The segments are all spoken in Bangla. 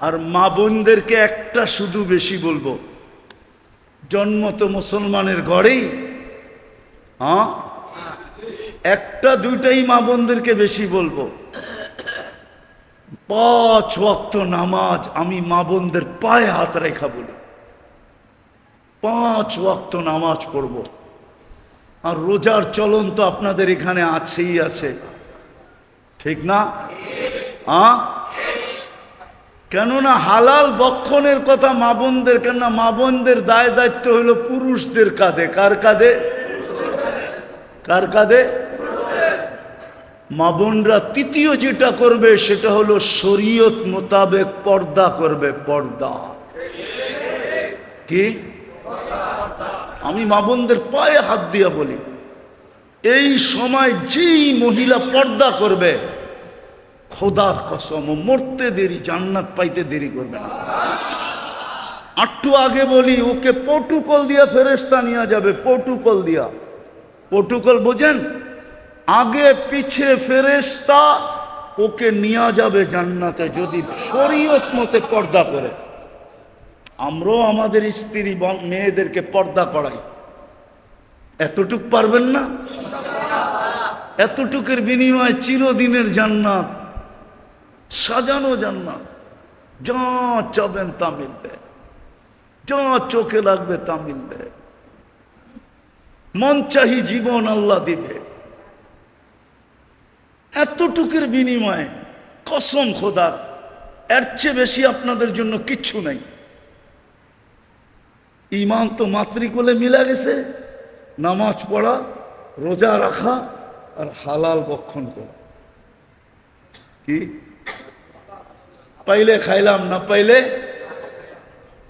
আর মা বোনদেরকে একটা শুধু বেশি বলব। জন্ম তো মুসলমানের ঘরেই। হ্যাঁ? একটা দুইটাই মা বোনদেরকে বেশি বলব। পাঁচ ওয়াক্ত নামাজ আমি মা বোনদের পায়ে হাত রেখা বলি। পাঁচ ওয়াক্ত নামাজ পড়ব। আর রোজার চলন তো আপনাদের এখানে আছেই আছে। ঠিক না? হ্যাঁ? কেননা হালাল বক্ষণের কথা মা বোনদের, কেননা মা বোনদের দায় দায়িত্ব হলো পুরুষদের কাঁধে। কার কাঁধে? কার কাঁধে? মা বোনরা তৃতীয় যেটা করবে সেটা হলো শরীয়ত মোতাবেক পর্দা করবে, পর্দা। কি? আমি মা বোনদের পায়ে হাত দিয়া বলি, এই সময় যেই মহিলা পর্দা করবে খোদার কসম, মরতে দেরি, জান্নাত পাইতে দেরি করবে না। আটটু আগে বলি, ওকে পটুকল দিয়া ফেরেস্তা নিয়ে যাবে, পটুকল দিয়া। পটুকল বোঝেন, আগে পিছে ফেরেস্তা ওকে নিয়ে যাবে জান্নাতে যদি শরীয়ত মতে পর্দা করে। আমরাও আমাদের স্ত্রী মেয়েদেরকে পর্দা করাই। এতটুক পারবেন না? এতটুকের বিনিময়ে চিরদিনের জান্নাত। সাজানো জান্নাত। যা চাবেন তা মিলবে। যা চোখে লাগবে তা মিলবে। মন চাহি জীবন আল্লাহ দিবে। এতটুকুর বিনিময়ে কসম খোদার, এর চেয়ে বেশি আপনাদের জন্য কিচ্ছু নাই। ইমান তো মাতৃকোলে মিলা গেছে। নামাজ পড়া, রোজা রাখা আর হালাল বক্ষণ করা। কি? পাইলে খাইলাম, না পাইলে?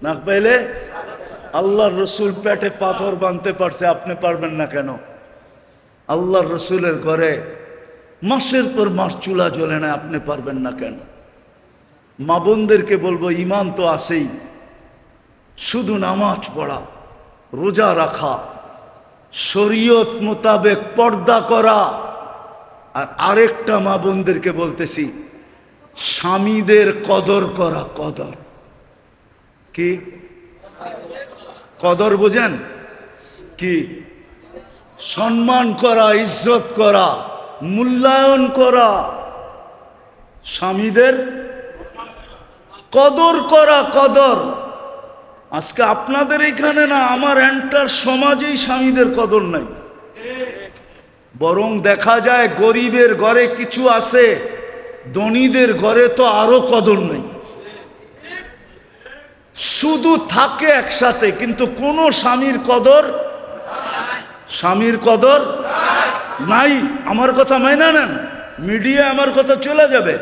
না পাইলে? আল্লাহর রসুল পেটে পাথর বাঁধতে পারছে, আপনি পারবেন না কেন? আল্লাহর রসুলের ঘরে মাসের পর মাস চুলা জ্বলে না, আপনি পারবেন না কেন? মা বোনদেরকে বলব, ইমান তো আসেই শুধু নামাজ পড়া, রোজা রাখা, শরীয়ত মোতাবেক পর্দা করা। আর আরেকটা মা বোনদেরকে বলতেছি স্বামীদের কদর করা কদর। কি? কদর বোঝেন? কি? সম্মান করা, ইজ্জত করা, মূল্যায়ন করা। স্বামীদের কদর করা কদর। আজকে আপনাদের এখানে না, আমার এন্টার সমাজেই স্বামীদের কদর নাই। বরং দেখা যায় গরিবের ঘরে কিছু আছে ধনীদের ঘরে তো আরও কদর নেই। শুধু থাকে একসাথে, কিন্তু কোনো স্বামীর কদর স্বামীর কদর নাই। আমার কথা মাইনা নেন, মিডিয়া আমার কথা চলে যাবে।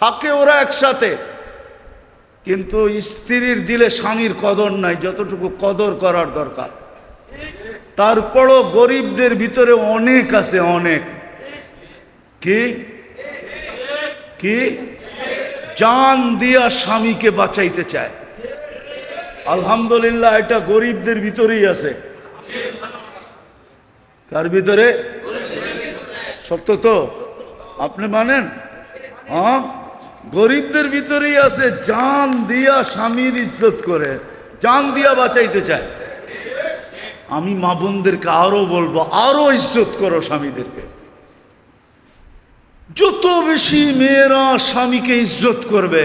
থাকে ওরা একসাথে, কিন্তু স্ত্রীর দিলে স্বামীর কদর নাই, যতটুকু কদর করার দরকার। তারপরও গরিবদের ভিতরে অনেক আছে, অনেক। কি? কি? জান দিয়া স্বামীকে বাঁচাইতে চায়। আলহামদুলিল্লাহ, এটা গরিবদের ভিতরেই আছে। তার ভিতরে? সত্য তো? আপনি মানেন? হ্যাঁ? গরিবদের ভিতরেই আছে, জান দিয়া স্বামীর ইজ্জত করে। জান দিয়া বাঁচাইতে চায়। আমি মা বোনদেরকে আরও বলব, আরও ইজ্জত করো স্বামীদেরকে। যত বেশি মেয়েরা স্বামীকে ইজ্জত করবে,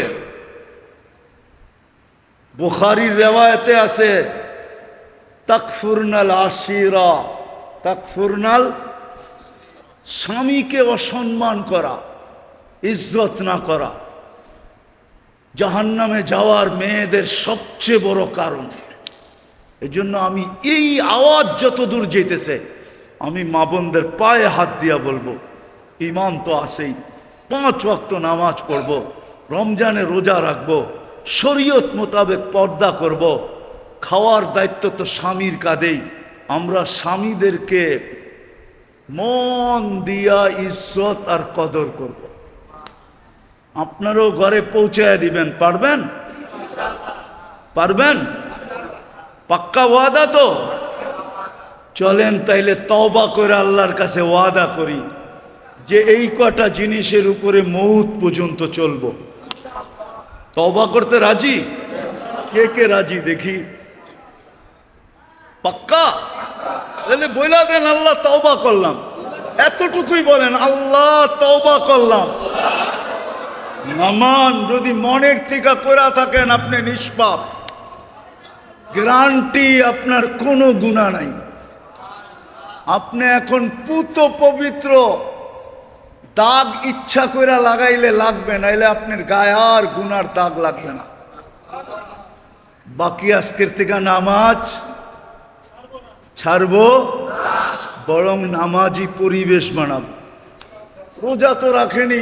বুখারির রেওয়ায়তে আছে, তাকফুরনাল আশিরা, তাকফুরনাল স্বামীকে অসম্মান করা, ইজ্জত না করা, জাহান্নামে যাওয়ার মেয়েদের সবচেয়ে বড় কারণ। এজন্য আমি এই আওয়াজ যত দূর যেতেছে, আমি মা বোনদের পায়ে হাত দিয়া বলব ইমান তো আসেই। পাঁচ ওয়াক্ত নামাজ পড়ব, রমজানে রোজা রাখব, শরীয়ত মোতাবেক পর্দা করব। খাওয়ার দায়িত্ব তো স্বামীর কাঁধেই। আমরা স্বামীদেরকে মন দিয়া ইজ্জত আর কদর করব। আপনারও ঘরে পৌঁছায় দিবেন, পারবেন? পারবেন? পাক্কা ওয়াদা তো? চলেন তাইলে তওবা করে আল্লাহর কাছে ওয়াদা করি। যে এই কটা জিনিসের উপরে মৌত পর্যন্ত চলবো। তবা করতে রাজি? কে কে রাজি দেখি? পাক্কা? তাহলে বইলা দেন, আল্লাহ তওবা করলাম। এতটুকুই বলেন, আল্লাহ তওবা করলাম। নামান যদি মনের থেকে করা থাকেন, আপনি নিষ্পাপ। গ্রান্টি আপনার কোনো গুণা নাই। আপনি এখন পুত পবিত্র। দাগ ইচ্ছা করে লাগাইলে লাগবে, নাইলে আপনার গায়ে আর গুনার দাগ লাগবে না। বাকি আজকের থেকে নামাজ ছাড়বো, বরং নামাজি পরিবেশ বানাবো। রোজা তো রাখেনি,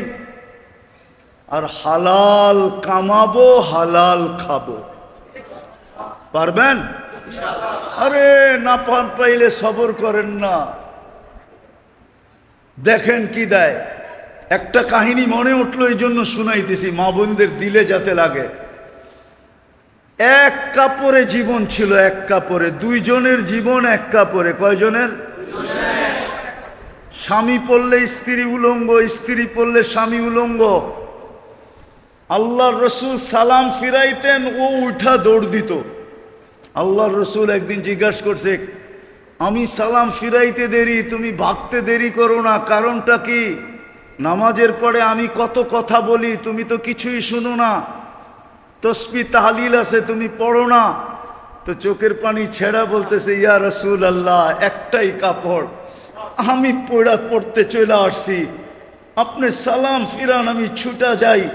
আর হালাল কামাবো, হালাল খাব। পারবেন? আরে না পান পাইলে সবর করেন না। দেখেন কি দেয়। একটা কাহিনী মনে উঠল, এই জন্য শুনাইতেছি, মা বোনদের দিলে যাতে লাগে। এক কাপড়ে জীবন ছিল, এক কাপড়ে। দুইজনের জীবন এক কাপড়ে। কয়জনের? স্বামী পড়লে স্ত্রী উলঙ্গ, স্ত্রী পড়লে স্বামী উলঙ্গ। আল্লাহর রসুল সালাম ফিরাইতেন, ও উঠা দৌড় দিত। আল্লাহর রসুল একদিন জিজ্ঞাসা করছে, আমি সালাম ফিরাইতে দেরি, তুমি ভাগতে দেরি করো না, কারণটা কি? নামাজের পরে আমি কত কথা বলি, তুমি তো কিছুই শুনো না। তসবি তাহলিল আছে, তুমি পড়ো না। তো চোখের পানি ছেড়া বলতেছে, ইয়া রসুল আল্লাহ একটাই কাপড়। আমি পড়া, পড়তে চলে আসছি। আপনি সালাম ফিরান, আমি ছুটা যাই।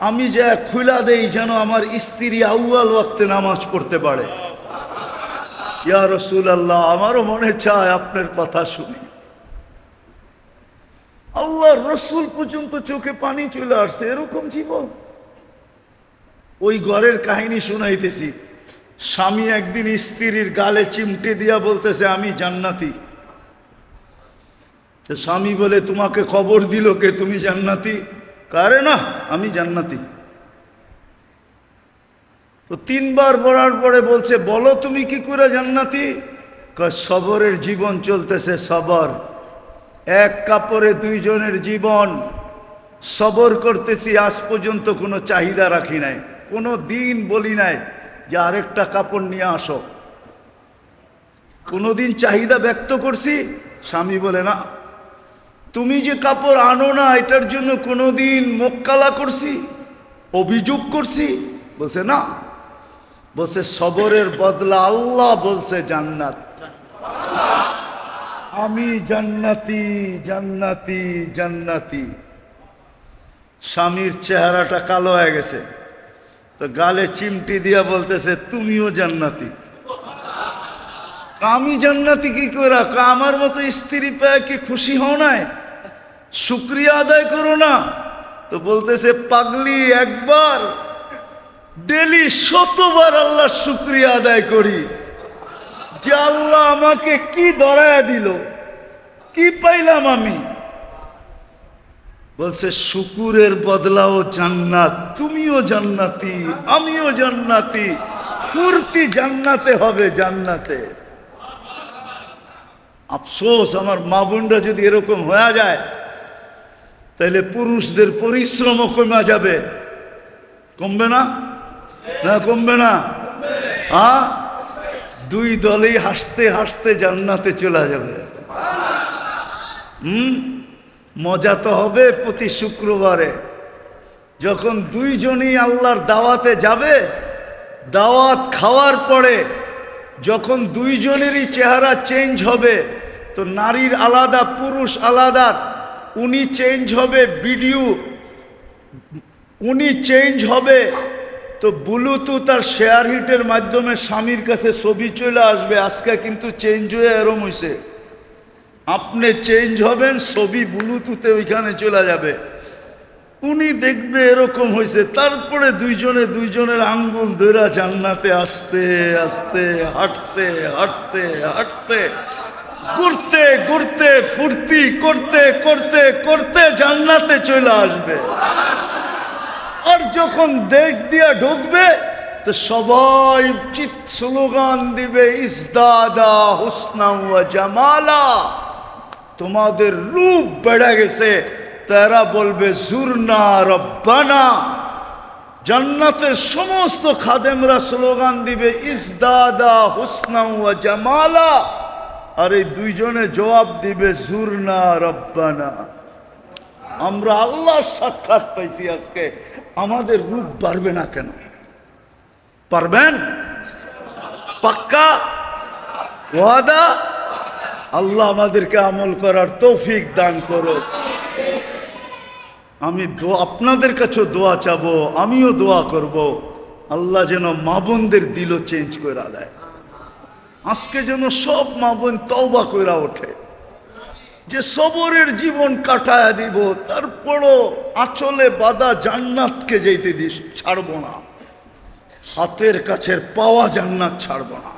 আমি যা খুলা দেই যেন আমার স্ত্রী আউয়াল ওয়াক্তে নামাজ পড়তে পারে। ইয়া রসুল আল্লাহ আমারও মনে চায় আপনার কথা শুনি। আল্লাহর রসুল পর্যন্ত চোখে পানি চলে আসছে, এরকম জীবন। ওই ঘরের কাহিনী শুনাইতেছি। স্বামী একদিন স্ত্রীর গালে চিমটে দিয়া বলতেছে, আমি জান্নাতি। স্বামী বলে, তোমাকে খবর দিল কে? তুমি জান্নাতি? কারে না, আমি জান্নাতি। তো তিনবার বলার পরে বলছে, বলো তুমি কি করে জান্নাতি? সবরের জীবন চলতেছে সবর। এক কাপড়ে দুইজনের জীবন। সবর করতেছি, আজ পর্যন্ত কোনো চাহিদা রাখি নাই। কোনো দিন বলি নাই যে আরেকটা কাপড় নিয়ে আসো। কোনোদিন চাহিদা ব্যক্ত করছি, স্বামী বলে, না, তুমি যে কাপড় আনো না, এটার জন্য কোনোদিন মোক্কালা করছি, অভিযোগ করছি। বলছে, না। বলছে, সবরের বদলা আল্লাহ বলছে জান্নাত। আমি জান্নাতি জান্নাতি জান্নাতি। স্বামীর চেহারাটা কালো হয়ে গেছে। তো গালে চিমটি দিয়া বলতেছে, তুমিও জান্নাতি। আমি জান্নাতি কি করে আমার মতো স্ত্রী পেয়ে কি খুশি হও নাই? শুক্রিয়া আদায় করো না। তো বলতেছে, পাগলি, একবার, ডেলি শতবার আল্লাহ শুক্রিয়া আদায় করি। যে আল্লাহ আমাকে কি দরায়া দিল? কি পাইলাম আমি? বলছে, শুকুরের বদলাও জান্নাত, তুমিও জান্নাতি, আমিও জান্নাতি, ফুর্তি জান্নাতে হবে জান্নাতে। আফসোস, আমার মা বোনরা যদি এরকম হয়ে যায়, তাহলে পুরুষদের পরিশ্রমও কমে যাবে। কমবে না? না, কমবে না। হ্যাঁ? দুই দলেই হাসতে হাসতে জান্নাতে চলে যাবে। হুম? মজা তো হবে প্রতি শুক্রবারে। যখন দুইজনই আল্লাহর দাওয়াতে যাবে, দাওয়াত খাওয়ার পরে যখন দুইজনেরই চেহারা চেঞ্জ হবে, তো নারীর আলাদা, পুরুষ আলাদা, উনি চেঞ্জ হবে ভিডিও উনি চেঞ্জ হবে, তো ব্লুটুথ আর শেয়ার হিটের মাধ্যমে স্বামীর কাছে ছবি চলে আসবে, আজকে কিন্তু চেঞ্জ হয়ে এরম হয়েছে আপনি চেঞ্জ হবেন, ছবি ব্লুটুথে ওইখানে চলে যাবে। উনি দেখবে এরকম হয়েছে তারপরে দুইজনে দুইজনের আঙ্গুল ধরা জান্নাতে আসতে আসতে, হাঁটতে হাঁটতে হাঁটতে, ঘুরতে ঘুরতে, ফুর্তি করতে করতে করতে জান্নাতে চলে আসবে। আর যখন দেখ দিয়া ঢুকবে, তো সবাই চিত স্লোগান দিবে, ইসদাদা হুসনা জামালা। তোমাদের রূপ বেড়ে গেছে। তারা বলবে, জুরনা রব্বানা। জান্নাতের সমস্ত খাদেমরা স্লোগান দিবে ইসদাদা হুসনা ওয়া জামালা। আর এই দুইজনে জবাব দিবে, জুরনা রব্বানা। আমরা আল্লাহর সাক্ষাৎ পাইছি আজকে। আমাদের রূপ পারবে না কেন? পারবেন? পাক্কা? ওয়াদা? আল্লাহ আমাদেরকে আমল করার তৌফিক দান করো। আমি আপনাদের কাছেও দোয়া চাবো, আমিও দোয়া করব। আল্লাহ যেন মা বোনদের দিল চেঞ্জ করে দেয়। আজকে যেন সব মা বোন তওবা করে ওঠে। যে সবরের জীবন কাটায় দিব, তারপরও আচলে বাদা জান্নাতকে যেতে দিস, ছাড়বো না। হাতের কাছের পাওয়া জান্নাত ছাড়বো না।